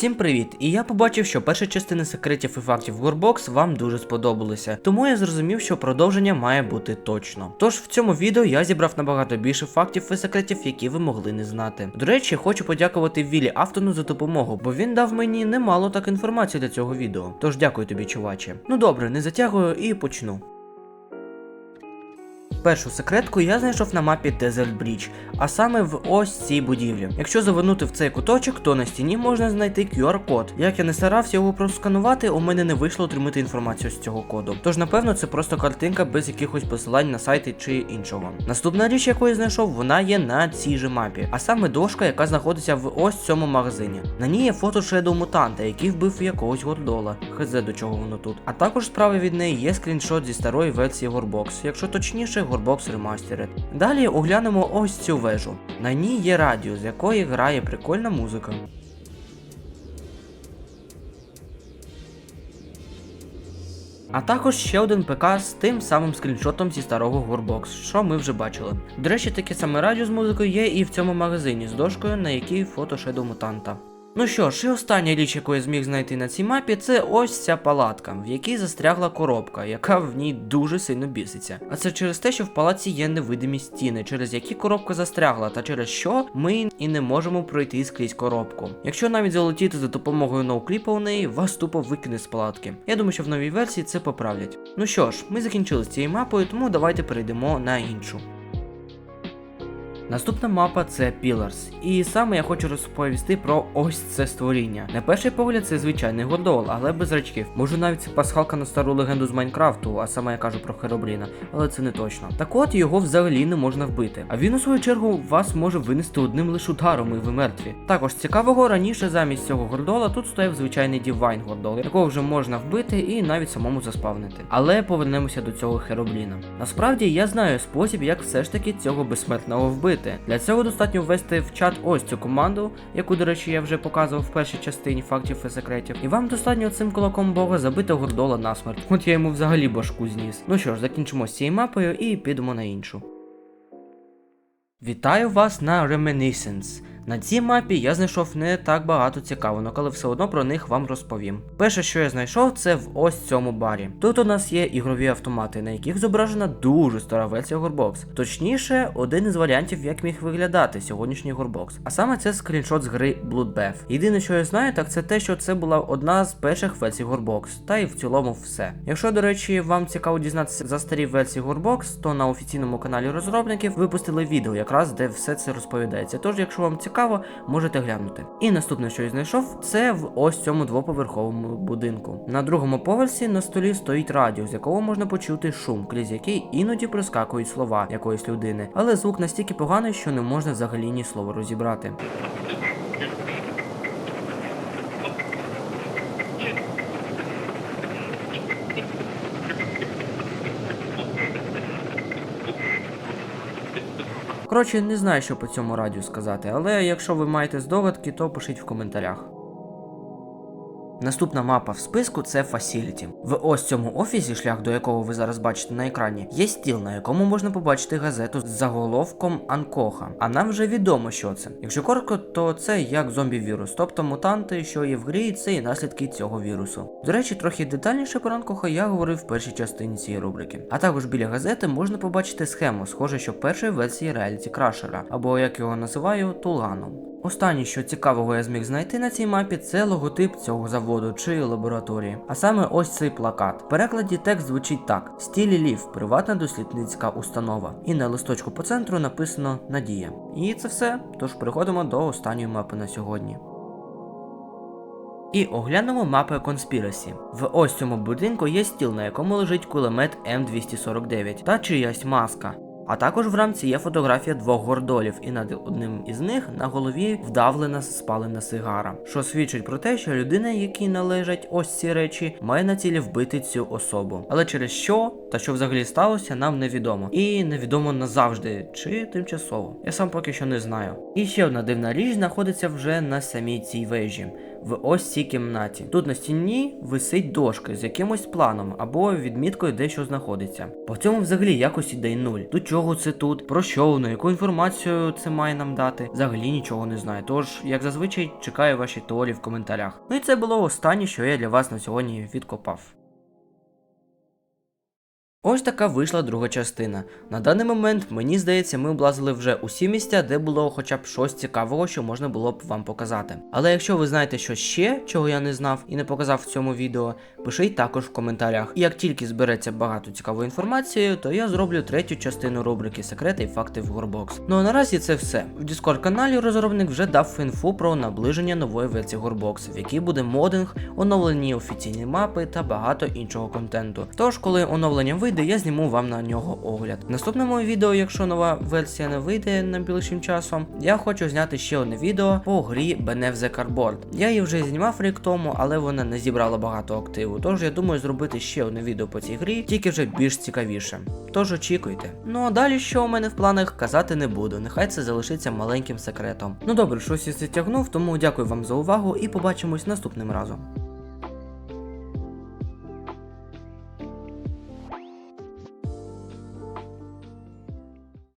Всім привіт! І я побачив, що перша частина секретів і фактів Warbox вам дуже сподобалася, тому я зрозумів, що продовження має бути точно. Тож в цьому відео я зібрав набагато більше фактів і секретів, які ви могли не знати. До речі, хочу подякувати Вілі Автону за допомогу, бо він дав мені немало так інформації для цього відео. Тож дякую тобі, чуваче. Ну добре, не затягую і почну. Першу секретку я знайшов на мапі Desert Bridge, а саме в ось цій будівлі. Якщо завернути в цей куточок, то на стіні можна знайти QR-код. Як я не старався його просканувати, у мене не вийшло отримати інформацію з цього коду. Тож, напевно, це просто картинка без якихось посилань на сайти чи іншого. Наступна річ, яку я знайшов, вона є на цій же мапі, а саме дошка, яка знаходиться в ось цьому магазині. На ній є фото Shadow мутанта, який вбив якогось гордола. Хз до чого воно тут. А також справа від неї є скріншот зі старої версії Gorbox, якщо точніше, Gorbox Remastered. Далі оглянемо ось цю вежу. На ній є радіо, з якої грає прикольна музика. А також ще один ПК з тим самим скріншотом зі старого Gorbox, що ми вже бачили. До речі, таке саме радіо з музикою є і в цьому магазині з дошкою, на якій фото Shadow мутанта. Ну що ж, і остання річ, яку я зміг знайти на цій мапі, це ось ця палатка, в якій застрягла коробка, яка в ній дуже сильно біситься. А це через те, що в палаці є невидимі стіни, через які коробка застрягла, та через що ми і не можемо пройти скрізь коробку. Якщо навіть залетіти за допомогою ноукліпа у неї, вас тупо викине з палатки. Я думаю, що в новій версії це поправлять. Ну що ж, ми закінчили з цією мапою, тому давайте перейдемо на іншу. Наступна мапа це Pillars. І саме я хочу розповісти про ось це створіння. На перший погляд, це звичайний годол, але без рачків. Може навіть це пасхалка на стару легенду з Майнкрафту, а саме я кажу про Херобріна, але це не точно. Так от його взагалі не можна вбити. А він у свою чергу вас може винести одним лише ударом, і ви мертві. Також цікавого раніше замість цього гордола тут стояв звичайний Дівайн гордол, якого вже можна вбити і навіть самому заспавнити. Але повернемося до цього Херобріна. Насправді я знаю спосіб, як все ж таки цього безсмертного вбити. Для цього достатньо ввести в чат ось цю команду, яку, до речі, я вже показував в першій частині фактів і секретів. І вам достатньо цим кулаком бога забити гордола насмерть. От я йому взагалі башку зніс. Ну що ж, закінчимо з цією мапою і підемо на іншу. Вітаю вас на Reminiscence. На цій мапі я знайшов не так багато цікавинок, але все одно про них вам розповім. Перше, що я знайшов, це в ось цьому барі. Тут у нас є ігрові автомати, на яких зображена дуже стара версія Gorbox. Точніше, один із варіантів, як міг виглядати сьогоднішній Gorbox. А саме це скріншот з гри Bloodbath. Єдине, що я знаю, так це те, що це була одна з перших версій Gorbox, та й в цілому все. Якщо, до речі, вам цікаво дізнатися за старі версії Gorbox, то на офіційному каналі розробників випустили відео, якраз де все це розповідається. Тож, якщо вам цікаво, можете глянути. І наступне, що я знайшов, це в ось цьому двоповерховому будинку. На другому поверсі на столі стоїть радіо, з якого можна почути шум, крізь який іноді прискакують слова якоїсь людини, але звук настільки поганий, що не можна взагалі ні слова розібрати. Коротше, не знаю, що по цьому радіо сказати, але якщо ви маєте здогадки, то пишіть в коментарях. Наступна мапа в списку це Facility. В ось цьому офісі, шлях до якого ви зараз бачите на екрані, є стіл, на якому можна побачити газету з заголовком Анкоха. А нам вже відомо, що це. Якщо коротко, то це як зомбі-вірус, тобто мутанти, що є в грі, це і наслідки цього вірусу. До речі, трохи детальніше про Анкоха я говорив в першій частині цієї рубрики. А також біля газети можна побачити схему, схоже, що першої версії реаліті крашера, або як його називаю, Тулганом. Останнє, що цікавого я зміг знайти на цій мапі, це логотип цього заводу чи лабораторії. А саме ось цей плакат. В перекладі текст звучить так: Стілі Лів, приватна дослідницька установа. І на листочку по центру написано Надія. І це все. Тож переходимо до останньої мапи на сьогодні. І оглянемо мапи Conspiracy. В ось цьому будинку є стіл, на якому лежить кулемет М249 та чиясь маска. А також в рамці є фотографія двох гордолів, і над одним із них на голові вдавлена спалена сигара, що свідчить про те, що людина, якій належать ось ці речі, має на цілі вбити цю особу. Але через що та що взагалі сталося, нам невідомо. І невідомо назавжди чи тимчасово. Я сам поки що не знаю. І ще одна дивна річ знаходиться вже на самій цій вежі. В ось цій кімнаті. Тут на стіні висить дошка з якимось планом або відміткою, де що знаходиться. По цьому взагалі якось ідей нуль. До чого це тут, про що воно, яку інформацію це має нам дати. Взагалі нічого не знаю. Тож, як зазвичай, чекаю ваші теорії в коментарях. Ну і це було останнє, що я для вас на сьогодні відкопав. Ось така вийшла друга частина. На даний момент, мені здається, ми облазили вже усі місця, де було хоча б щось цікавого, що можна було б вам показати. Але якщо ви знаєте щось ще, чого я не знав і не показав в цьому відео, пишіть також в коментарях. І як тільки збереться багато цікавої інформації, то я зроблю третю частину рубрики Секрети і факти в Горбокс. Ну а наразі це все. В Discord каналі розробник вже дав інфу про наближення нової версії Горбокс, в якій буде модинг, оновлені офіційні мапи та багато іншого контенту. Тож, коли оновлення вийде, я зніму вам на нього огляд. В наступному відео, якщо нова версія не вийде найближчим часом, я хочу зняти ще одне відео по грі Benev the Cardboard. Я її вже знімав рік тому, але вона не зібрала багато активу. Тож я думаю зробити ще одне відео по цій грі, тільки вже більш цікавіше. Тож очікуйте. Ну а далі, що у мене в планах, казати не буду. Нехай це залишиться маленьким секретом. Ну добре, щось я затягнув, тому дякую вам за увагу і побачимось наступним разом.